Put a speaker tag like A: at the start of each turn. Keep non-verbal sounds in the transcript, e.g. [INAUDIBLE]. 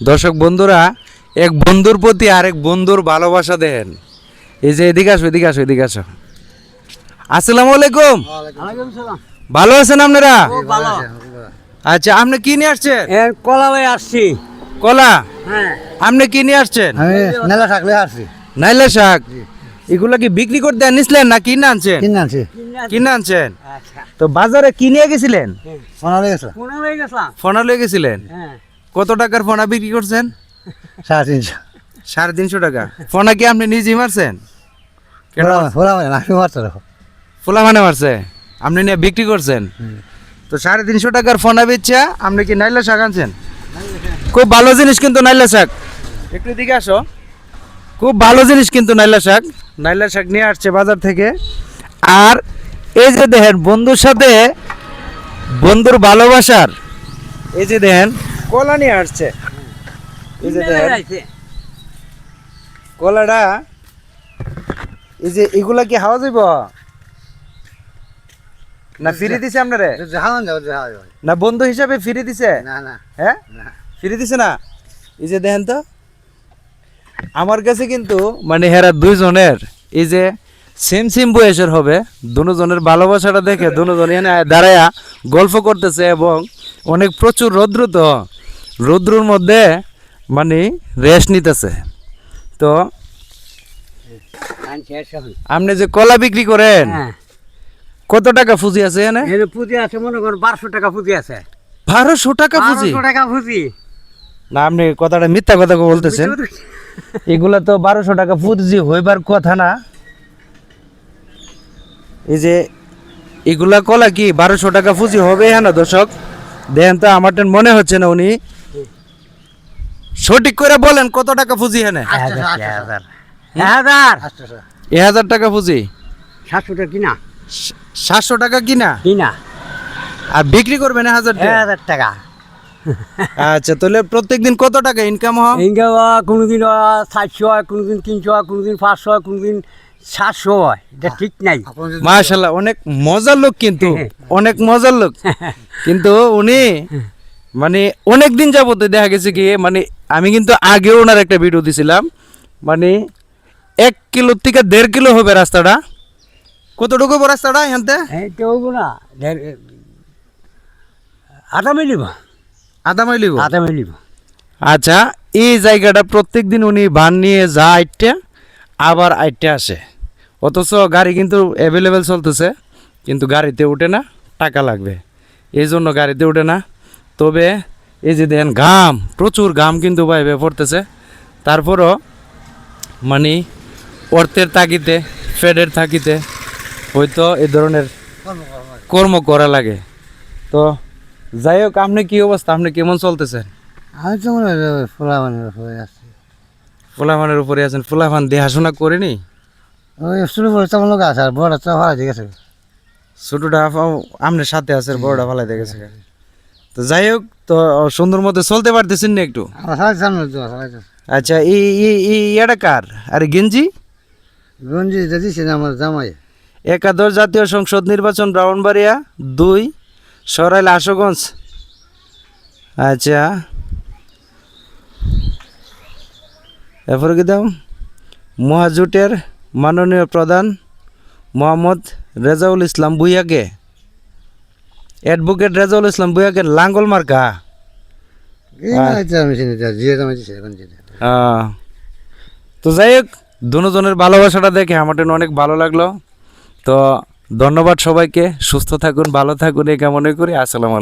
A: দর্শক বন্ধুরা এক বন্ধুর প্রতি আরেক বন্ধুর ভালোবাসা দেন। এই যে এদিকে আসো এদিকে আসো এদিকে আসো। আসসালামু আলাইকুম। ভালো আছেন আপনারা? আচ্ছা আপনি কি নিয়ে আসছেন?
B: কলা ভাই আসছি।
A: কলা?
B: হ্যাঁ।
A: আপনি কি নিয়ে আসছেন?
C: মেলা থাকলে আসছি।
A: নাইলা শাক? এগুলা কি বিক্রি করতে আনিছিলেন না কিনে আনছেন?
C: কিনে আনছি।
A: কিনে আনছেন?
B: আচ্ছা।
A: তো বাজারে কি নিয়ে গেছিলেন?
C: ফোনা হয়ে
B: কোন গেছিলাম।
A: ফোনা লয়ে গেছিলেন?
B: হ্যাঁ।
A: কত টাকার ফোনা বিক্রি করছেন?
C: সাড়ে তিনশো।
A: সাড়ে তিনশো টাকা। ফোনা কি আপনি নিজেই মারছেন?
C: ফোলা মানে
A: ফোলা মানে মারছে আপনি নিয়ে বিক্রি করছেন? তো সাড়ে তিনশো টাকার ফোনা বেচা আপনি কি নাইলা শাক আনছেন? খুব ভালো জিনিস কিন্তু নাইলা শাক। একটু দিকে আসো। খুব ভালো জিনিস কিন্তু নাইলা শাক। নাইলা শাক নিয়ে আসছে বাজার থেকে। আর এই যে দেখেন বন্ধুর সাথে বন্ধুর ভালোবাসার এই যে দেখেন কলা নিয়ে আসছে। এই যে কলাটা এই যে এগুলা কি হাওয়া যাইব? না ফিরে দিছে আপনারে? না বন্ধু হিসাবে ফিরে দিছে?
C: না না।
A: হ্যাঁ? ফিরে দিছে না? এই যে দেখেন তো আমার কাছে কিন্তু মানে হেরা দুইজনের এই যে সেম সেম বয়সের হবে দুজনের ভালোবাসাটা দেখে দুজন এখানে দাঁড়ায়া গল্প করতেছে এবং অনেক প্রচুর রৌদ্র তো। রৌদ্রর মধ্যে মানে রেস্ট নিতেছে। তো আপনি যে কলা বিক্রি করেন
B: হ্যাঁ।
A: কত টাকা ফুজি আছে
B: এর পুঁজি আছে মনে করেন বারোশো টাকা পুঁজি আছে।
A: বারোশো টাকা ফুজি
B: বারোশো টাকা পুঁজি।
A: না আপনি কথাটা মিথ্যা কথা বলতেছেন। এগুলা তো বারোশো টাকা ফুজি হইবার কথা না। এই যে এগুলা কলা কি বারোশো টাকা ফুজি হবে হ্যাঁ না দর্শক? দেখেন তো আমার মনে হচ্ছে না উনি। সঠিক করে বলেন কত টাকা ফুজি হ্যাঁ
B: হাজার হাজার।
C: আটশো
A: এ হাজার টাকা ফুজি
B: সাতশো টাকা কিনা?
A: সাতশো টাকা কিনা?
B: কিনা?
A: আর বিক্রি করবেন এক হাজার টাকা?
B: হাজার টাকা।
A: আচ্ছা তাহলে প্রত্যেকদিন কত টাকা ইনকাম হয়?
B: ইনকে কোনোদিন চারশো হয় কোনোদিন তিনশো হয় কোনোদিন পাঁচশো হয় কোনোদিন সাতশো হয়। এটা ঠিক নাই।
A: মাশাল্লাহ অনেক মজার লোক কিন্তু অনেক মজার লোক। [LAUGHS] কিন্তু উনি মানে অনেক দিন যাবত দেখা গেছে কি মানে আমি কিন্তু আগেও ওনার একটা ভিডিও দিছিলাম। মানে এক কিলো থেকে দেড় কিলো হবে রাস্তাটা। কতটুকু হবে রাস্তাটা এখানতে?
B: না আধা মিলিব
A: আধা মাইল হইবো?
B: আধা মিলিব
A: আচ্ছা এই জায়গাটা প্রত্যেক দিন উনি ভান নিয়ে যা আইটটা আবার আইটটা আসে। অথচ গাড়ি কিন্তু অ্যাভেলেবেল চলতেছে কিন্তু গাড়িতে উঠে না টাকা লাগবে। এই জন্য গাড়িতে উঠে না। তবে এই যে দেন ঘাম প্রচুর ঘাম কিন্তু বাইবে পড়তেছে। তারপরও মানে অর্থের তাগিতে ফেডের থাকিতে হয়তো এই ধরনের কর্ম করা লাগে। তো যাই হোক আপনি কি অবস্থা? আপনি কেমন চলতেছেন
C: আমি তো মনে হয়ে আসছি
A: ফুলাফানের উপরে আছেন। ফুলাফান দেখাশোনা করেনি?
C: ওই শুরু করে তেমন লোক আছে আর বড় তো ভালো ঠিক আছে
A: ছোটটা আপনার সাথে আছে বড়টা ভালো দেখেছে। তো যাই হোক তো সুন্দর মতো চলতে পারতেছেন না একটু? আচ্ছা এই এটা কার? আরে গেঞ্জি?
C: গঞ্জি দিছি আমার জামাই।
A: একাদশ জাতীয় সংসদ নির্বাচন ব্রাহ্মণবাড়িয়া দুই সরাইল আশুগঞ্জ। আচ্ছা। এরপরে কি দাম মহাজোটের মাননীয় প্রধান মোহাম্মদ রেজাউল ইসলাম বুইয়াকে অ্যাডভোকেট রেজাউল ইসলাম বুয়াকে লাঙ্গল মার্কা।
C: এই না এটা আমি চিনি যা জিয়ে জামাই দিছে গঞ্জি
A: আহ, তো যাই হোক দুজনের ভালোবাসাটা দেখে আমার জন্য অনেক ভালো লাগল। তো ধন্যবাদ সবাইকে সুস্থ থাকুন ভালো থাকুন এই কামনা করি। আসসালামু আলাইকুম।